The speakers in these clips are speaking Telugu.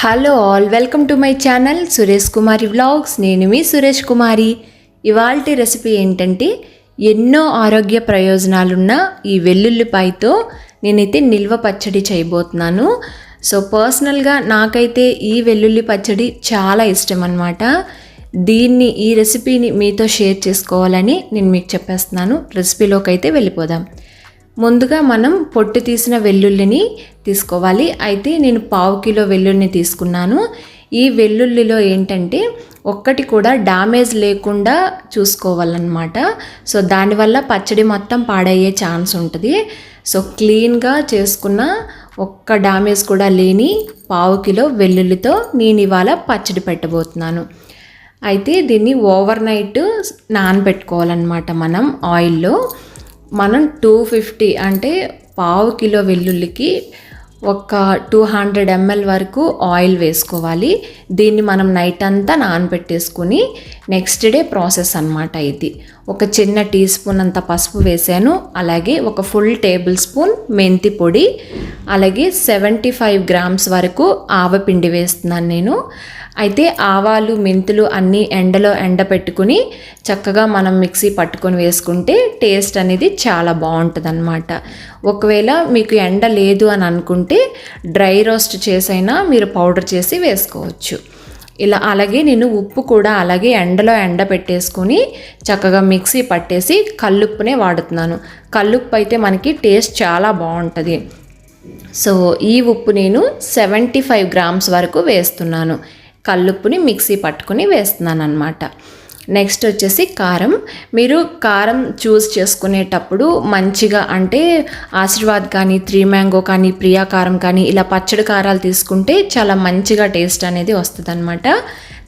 Hello all welcome to my channel Suresh Kumari vlogs నేను మీ సురేష్ కుమారి ఇవాల్టి రెసిపీ ఏంటంటే ఎన్నో ఆరోగ్య ప్రయోజనాలున్న ఈ వెల్లుల్లిపాయతో నేనైతే నిల్వ పచ్చడి చేయబోతున్నాను. సో పర్సనల్గా నాకైతే ఈ వెల్లుల్లి పచ్చడి చాలా ఇష్టం అనమాట దీన్ని ఈ రెసిపీని మీతో షేర్ చేసుకోవాలని నేను మీకు చెప్పేస్తున్నాను. రెసిపీలోకి అయితే వెళ్ళిపోదాం. ముందుగా మనం పొట్టు తీసిన వెల్లుల్లిని తీసుకోవాలి. అయితే నేను పావు కిలో వెల్లుల్లిని తీసుకున్నాను. ఈ వెల్లుల్లిలో ఏంటంటే ఒక్కటి కూడా డ్యామేజ్ లేకుండా చూసుకోవాలన్నమాట. సో దానివల్ల పచ్చడి మొత్తం పాడయ్యే ఛాన్స్ ఉంటుంది. సో క్లీన్గా చేసుకున్న ఒక్క డ్యామేజ్ కూడా లేని పావు కిలో వెల్లుల్లితో నేను ఇవాళ పచ్చడి పెట్టబోతున్నాను. అయితే దీన్ని ఓవర్ నైట్ నానబెట్టుకోవాలన్నమాట మనం ఆయిల్లో. మనం టూ ఫిఫ్టీ అంటే పావు కిలో వెల్లుల్లికి ఒక టూ హండ్రెడ్ ఎంఎల్ వరకు ఆయిల్ వేసుకోవాలి. దీన్ని మనం నైట్ అంతా నానబెట్టేసుకుని నెక్స్ట్ డే ప్రాసెస్ అనమాట ఇది. ఒక చిన్న టీ స్పూన్ అంత పసుపు వేసాను. అలాగే ఒక ఫుల్ టేబుల్ స్పూన్ మెంతి పొడి. అలాగే సెవెంటీ ఫైవ్ గ్రామ్స్ వరకు ఆవపిండి వేస్తున్నాను నేను. అయితే ఆవాలు మెంతులు అన్నీ ఎండలో ఎండ పెట్టుకుని చక్కగా మనం మిక్సీ పట్టుకొని వేసుకుంటే టేస్ట్ అనేది చాలా బాగుంటుంది అనమాట ఒకవేళ మీకు ఎండ లేదు అని అనుకుంటే డ్రై రోస్ట్ చేసైనా మీరు పౌడర్ చేసి వేసుకోవచ్చు. ఇలా అలాగే నేను ఉప్పు కూడా అలాగే ఎండలో ఎండ పెట్టేసుకొని చక్కగా మిక్సీ పట్టేసి కల్లుప్పునే వాడుతున్నాను. కల్లుప్పు అయితే మనకి టేస్ట్ చాలా బాగుంటుంది. సో ఈ ఉప్పు నేను సెవెంటీ ఫైవ్ గ్రామ్స్ వరకు వేస్తున్నాను. కల్లుప్పుని మిక్సీ పట్టుకుని వేస్తున్నాను అనమాట నెక్స్ట్ వచ్చేసి కారం. మీరు కారం చూస్ చేసుకునేటప్పుడు మంచిగా అంటే ఆశీర్వాద్ కానీ త్రీ మ్యాంగో కానీ ప్రియా కారం కానీ ఇలా పచ్చడి కారాలు తీసుకుంటే చాలా మంచిగా టేస్ట్ అనేది వస్తుంది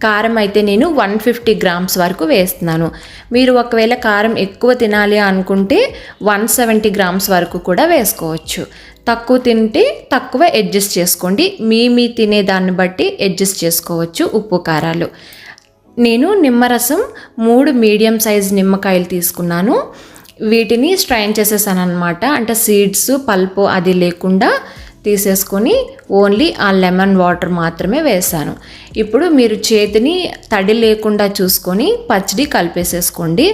కారం అయితే నేను వన్ ఫిఫ్టీ గ్రామ్స్ వరకు వేస్తున్నాను. మీరు ఒకవేళ కారం ఎక్కువ తినాలి అనుకుంటే వన్ సెవెంటీ గ్రామ్స్ వరకు కూడా వేసుకోవచ్చు. తక్కువ తింటే తక్కువ అడ్జస్ట్ చేసుకోండి. మీ మీ తినే దాన్ని బట్టి అడ్జస్ట్ చేసుకోవచ్చు ఉప్పు కారాలు. నేను నిమ్మరసం మూడు మీడియం సైజ్ నిమ్మకాయలు తీసుకున్నాను. వీటిని స్ట్రైన్ చేసేసాను అనమాట అంటే సీడ్స్ పల్పు అది లేకుండా తీసేసుకొని ఓన్లీ ఆ లెమన్ వాటర్ మాత్రమే వేసాను. ఇప్పుడు మీరు చేతిని తడి లేకుండా చూసుకొని పచ్చడి కలిపేసేసుకోండి.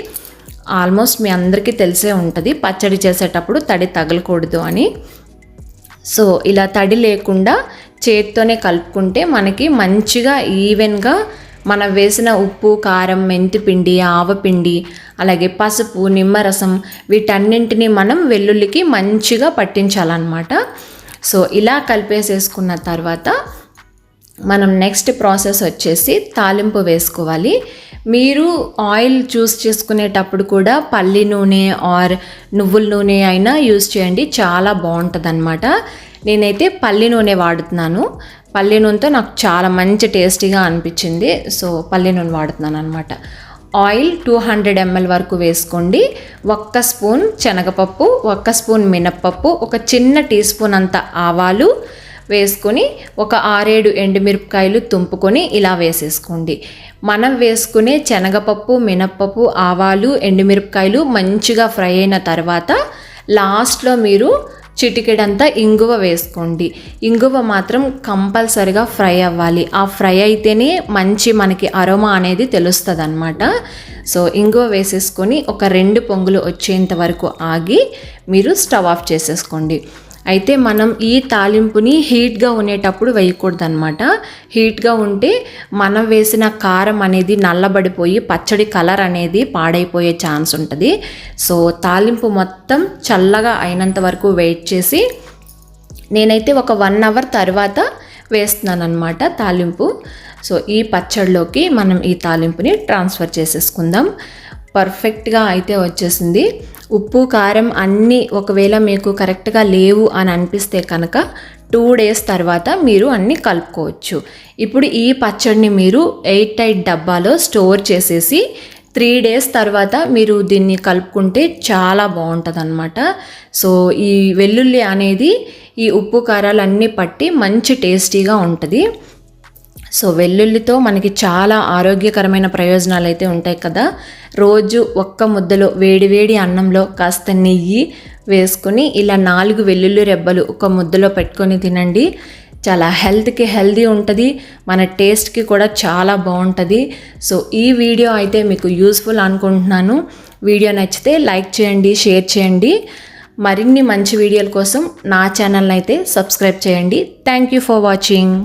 ఆల్మోస్ట్ మీ అందరికీ తెలిసే ఉంటుంది పచ్చడి చేసేటప్పుడు తడి తగలకూడదు అని. సో ఇలా తడి లేకుండా చేతితోనే కలుపుకుంటే మనకి మంచిగా ఈవెన్గా మనం వేసిన ఉప్పు కారం మెంతిపిండి ఆవపిండి అలాగే పసుపు నిమ్మరసం వీటన్నింటినీ మనం వెల్లుల్లికి మంచిగా పట్టించాలన్నమాట. సో ఇలా కలిపేసేసుకున్న తర్వాత మనం నెక్స్ట్ ప్రాసెస్ వచ్చేసి తాలింపు వేసుకోవాలి. మీరు ఆయిల్ చూస్ చేసుకునేటప్పుడు కూడా పల్లి నూనె ఆర్ నువ్వుల నూనె అయినా యూస్ చేయండి చాలా బాగుంటుంది అనమాట నేనైతే పల్లి నూనె వాడుతున్నాను. పల్లి నూనెతో నాకు చాలా మంచి టేస్టీగా అనిపించింది. సో పల్లి నూనె వాడుతున్నాను అనమాట ఆయిల్ టూ హండ్రెడ్ ఎంఎల్ వరకు వేసుకోండి. ఒక్క స్పూన్ శనగపప్పు ఒక్క స్పూన్ మినప్పప్పు ఒక చిన్న టీ స్పూన్ అంత ఆవాలు వేసుకొని ఒక ఆరేడు ఎండుమిరపకాయలు తుంపుకొని ఇలా వేసేసుకోండి. మనం వేసుకునే శనగపప్పు మినప్పప్పు ఆవాలు ఎండుమిరపకాయలు మంచిగా ఫ్రై అయిన తర్వాత లాస్ట్లో మీరు చిటికెడంతా ఇంగువ వేసుకోండి. ఇంగువ మాత్రం కంపల్సరిగా ఫ్రై అవ్వాలి. ఆ ఫ్రై అయితేనే మంచి మనకి అరోమా అనేది తెలుస్తుంది అనమాట సో ఇంగువ వేసేసుకొని ఒక రెండు పొంగులు వచ్చేంత వరకు ఆగి మీరు స్టవ్ ఆఫ్ చేసేసుకోండి. అయితే మనం ఈ తాలింపుని హీట్గా ఉండేటప్పుడు వేయకూడదు అనమాట హీట్గా ఉంటే మనం వేసిన కారం అనేది నల్లబడిపోయి పచ్చడి కలర్ అనేది పాడైపోయే ఛాన్స్ ఉంటుంది. సో తాలింపు మొత్తం చల్లగా అయినంత వరకు వెయిట్ చేసి నేనైతే ఒక వన్ అవర్ తర్వాత వేస్తున్నాను అనమాట తాలింపు. సో ఈ పచ్చడిలోకి మనం ఈ తాలింపుని ట్రాన్స్ఫర్ చేసేసుకుందాం. పర్ఫెక్ట్గా అయితే వచ్చేసింది. ఉప్పు కారం అన్నీ ఒకవేళ మీకు కరెక్ట్గా లేవు అని అనిపిస్తే కనుక టూ డేస్ తర్వాత మీరు అన్నీ కలుపుకోవచ్చు. ఇప్పుడు ఈ పచ్చడిని మీరు ఎయిట్ టైట్ డబ్బాలో స్టోర్ చేసేసి త్రీ డేస్ తర్వాత మీరు దీన్ని కలుపుకుంటే చాలా బాగుంటుంది అనమాట సో ఈ వెల్లుల్లి అనేది ఈ ఉప్పు కారాలు అన్నీ పట్టి మంచి టేస్టీగా ఉంటుంది. సో వెల్లుల్లితో మనకి చాలా ఆరోగ్యకరమైన ప్రయోజనాలు అయితే ఉంటాయి కదా. రోజు ఒక్క ముద్దలో వేడివేడి అన్నంలో కాస్త నెయ్యి వేసుకొని ఇలా నాలుగు వెల్లుల్లి రెబ్బలు ఒక ముద్దలో పెట్టుకొని తినండి. చాలా హెల్త్కి హెల్దీ ఉంటుంది. మన టేస్ట్కి కూడా చాలా బాగుంటుంది. సో ఈ వీడియో అయితే మీకు యూస్ఫుల్ అనుకుంటున్నాను. వీడియో నచ్చితే లైక్ చేయండి షేర్ చేయండి. మరిన్ని మంచి వీడియోల కోసం నా ఛానల్ని అయితే సబ్స్క్రైబ్ చేయండి. Thank you for watching.